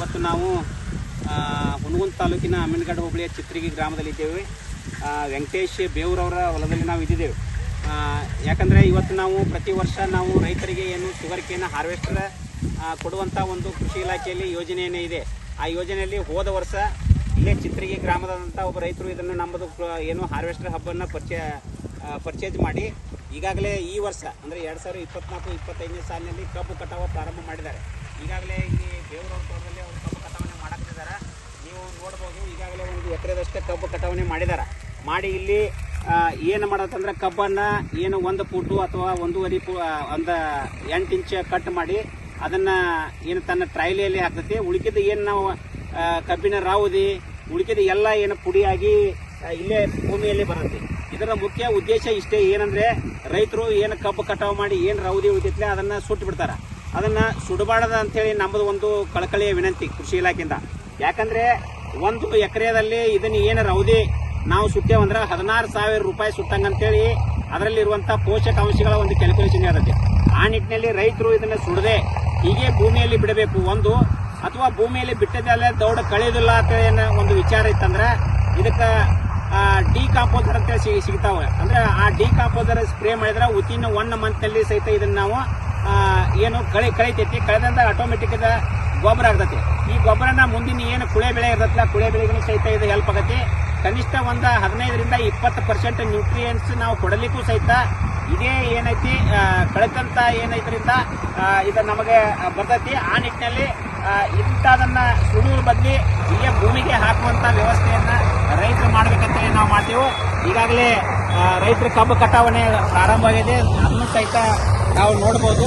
ಇವತ್ತು ನಾವು ಹುಣಗುಂದ ತಾಲೂಕಿನ ಅಮ್ಮಿನಗಡ್ಡ ಹೋಬಳಿಯ ಚಿತ್ರಿಗಿ ಗ್ರಾಮದಲ್ಲಿದ್ದೇವೆ ಇದ್ದೇವೆ. ವೆಂಕಟೇಶ್ ಬೇವ್ರವರ ಹೊಲದಲ್ಲಿ ನಾವು ಇದ್ದಿದ್ದೇವೆ. ಯಾಕಂದರೆ ಇವತ್ತು ನಾವು ಪ್ರತಿ ವರ್ಷ ನಾವು ರೈತರಿಗೆ ಏನು ಶುಗರ್ಕೇನ ಹಾರ್ವೆಸ್ಟರ್ ಕೊಡುವಂಥ ಒಂದು ಕೃಷಿ ಇಲಾಖೆಯಲ್ಲಿ ಯೋಜನೆಯೇ ಇದೆ. ಆ ಯೋಜನೆಯಲ್ಲಿ ಹೋದ ವರ್ಷ ಇಲ್ಲೇ ಚಿತ್ರಿಗಿ ಗ್ರಾಮದಂಥ ಒಬ್ಬ ರೈತರು ಇದನ್ನು ನಮ್ಮದು, ಏನು ಹಾರ್ವೆಸ್ಟರ್ ಹಬ್ಬವನ್ನು ಪರಿಚಯ ಪರ್ಚೇಸ್ ಮಾಡಿ, ಈಗಾಗಲೇ ಈ ವರ್ಷ, ಅಂದರೆ ಎರಡು ಸಾವಿರದ ಇಪ್ಪತ್ತ್ನಾಲ್ಕು ಇಪ್ಪತ್ತೈದನೇ ಸಾಲಿನಲ್ಲಿ ಕಬ್ಬು ಕಟಾವು ಪ್ರಾರಂಭ ಮಾಡಿದ್ದಾರೆ. ಈಗಾಗಲೇ ಇಲ್ಲಿ ಬೇವೂರವ್ರ ತೋಟದಲ್ಲಿ ಅವರು ಕಬ್ಬು ಕಟಾವಣೆ ಮಾಡಕ್ತಿದ್ದಾರೆ ನೀವು ನೋಡ್ಬೋದು ಈಗಾಗಲೇ ಒಂದು ಎಕರೆದಷ್ಟೇ ಕಬ್ಬು ಕಟಾವಣೆ ಮಾಡಿದಾರೆ. ಮಾಡಿ ಇಲ್ಲಿ ಏನು ಮಾಡತ್ತಂದ್ರೆ ಕಬ್ಬನ್ನು ಏನು ಒಂದು ಫೂಟು ಅಥವಾ ಒಂದೂವರೆ ಫೂ ಒಂದು ಎಂಟು ಇಂಚ್ ಕಟ್ ಮಾಡಿ ಅದನ್ನು ಏನು ತನ್ನ ಟ್ರೈಲಿಯಲ್ಲಿ ಹಾಕ್ತೈತಿ. ಉಳಿಕಿದ ಏನು ನಾವು ಕಬ್ಬಿನ ರಾವುದಿ, ಉಳಿಕಿದ ಎಲ್ಲ ಏನು ಪುಡಿಯಾಗಿ ಇಲ್ಲೇ ಭೂಮಿಯಲ್ಲಿ ಬರುತ್ತೆ. ಇದರ ಮುಖ್ಯ ಉದ್ದೇಶ ಇಷ್ಟೇ ಏನಂದ್ರೆ ರೈತರು ಏನು ಕಬ್ಬು ಕಟಾವು ಮಾಡಿ ಏನು ರೌದಿ ಉಳಿತೈತೆ ಅದನ್ನ ಸುಟ್ಟು ಬಿಡ್ತಾರ. ಅದನ್ನ ಸುಡಬಾರ್ದ ಅಂತೇಳಿ ನಮ್ಮದು ಒಂದು ಕಳಕಳಿಯ ವಿನಂತಿ ಕೃಷಿ ಇಲಾಖೆಯಿಂದ. ಯಾಕಂದ್ರೆ ಒಂದು ಎಕರೆದಲ್ಲಿ ಇದನ್ನ ಏನು ರೌದಿ ನಾವು ಸುಟ್ಟೇವಂದ್ರೆ ಹದಿನಾರು ಸಾವಿರ ರೂಪಾಯಿ ಸುಟ್ಟಂಗಂತೇಳಿ ಅದರಲ್ಲಿರುವಂಥ ಪೋಷಕಾಂಶಗಳ ಒಂದು ಕ್ಯಾಲ್ಕುಲೇಷನ್ ಇರುತ್ತೆ. ಆ ನಿಟ್ಟಿನಲ್ಲಿ ರೈತರು ಇದನ್ನ ಸುಡದೆ, ಹೀಗೆ ಭೂಮಿಯಲ್ಲಿ ಬಿಡಬೇಕು. ಒಂದು, ಅಥವಾ ಭೂಮಿಯಲ್ಲಿ ಬಿಟ್ಟದಲ್ಲೇ ದೌಡ ಕಳೆಯೋದಿಲ್ಲ ಅಂತ ಒಂದು ವಿಚಾರ ಇತ್ತಂದ್ರೆ ಇದಕ್ಕೆ ಡಿ ಕಾಂಪೋಸರ್ ಅಂತ ಸಿಗ್ತಾವ. ಅಂದ್ರೆ ಆ ಡಿ ಕಾಂಪೋಸರ್ ಸ್ಪ್ರೇ ಮಾಡಿದ್ರೆ ವಿತಿನ್ ಒನ್ ಮಂತ್ನಲ್ಲಿ ಸಹಿತ ಇದನ್ನ ನಾವು ಏನು ಕಳೆ, ಕಳಿತೈತಿ. ಕಳೆದಂದ್ರೆ ಆಟೋಮೆಟಿಕ್ ಗೊಬ್ಬರ ಆಗ್ತೈತಿ ಈ ಗೊಬ್ಬರನ ಮುಂದಿನ ಏನು ಕುಳೆ ಬೆಳೆ ಇರತ್ತಲ್ಲ, ಕುಳೆ ಬೆಳೆಗೂ ಸಹಿತ ಇದು ಹೆಲ್ಪ್ ಆಗತ್ತೆ ಕನಿಷ್ಠ ಒಂದು ಹದಿನೈದರಿಂದ ಇಪ್ಪತ್ತು ಪರ್ಸೆಂಟ್ ನ್ಯೂಟ್ರಿಯೆಂಟ್ಸ್ ನಾವು ಕೊಡಲಿಕ್ಕೂ ಸಹಿತ ಇದೇ ಏನೈತಿ ಕಳೆದಂತ ಏನೈತರಿಂದ ಇದು ನಮಗೆ ಬರ್ತೈತಿ. ಆ ನಿಟ್ಟಿನಲ್ಲಿ ಇಂಥದನ್ನ ಸುಡುವ ಬದಲಿ ಹೀಗೆ ಭೂಮಿಗೆ ಹಾಕುವಂತ ವ್ಯವಸ್ಥೆಯನ್ನ ರೈತರು ಮಾಡಬೇಕಂತ ನಾವು ಮಾಡ್ತೀವಿ. ಈಗಾಗಲೇ ರೈತರ ಕಬ್ಬು ಕಟಾವಣೆ ಪ್ರಾರಂಭ ಆಗಿದೆ ಅದನ್ನು ಸಹಿತ ನಾವು ನೋಡ್ಬೋದು.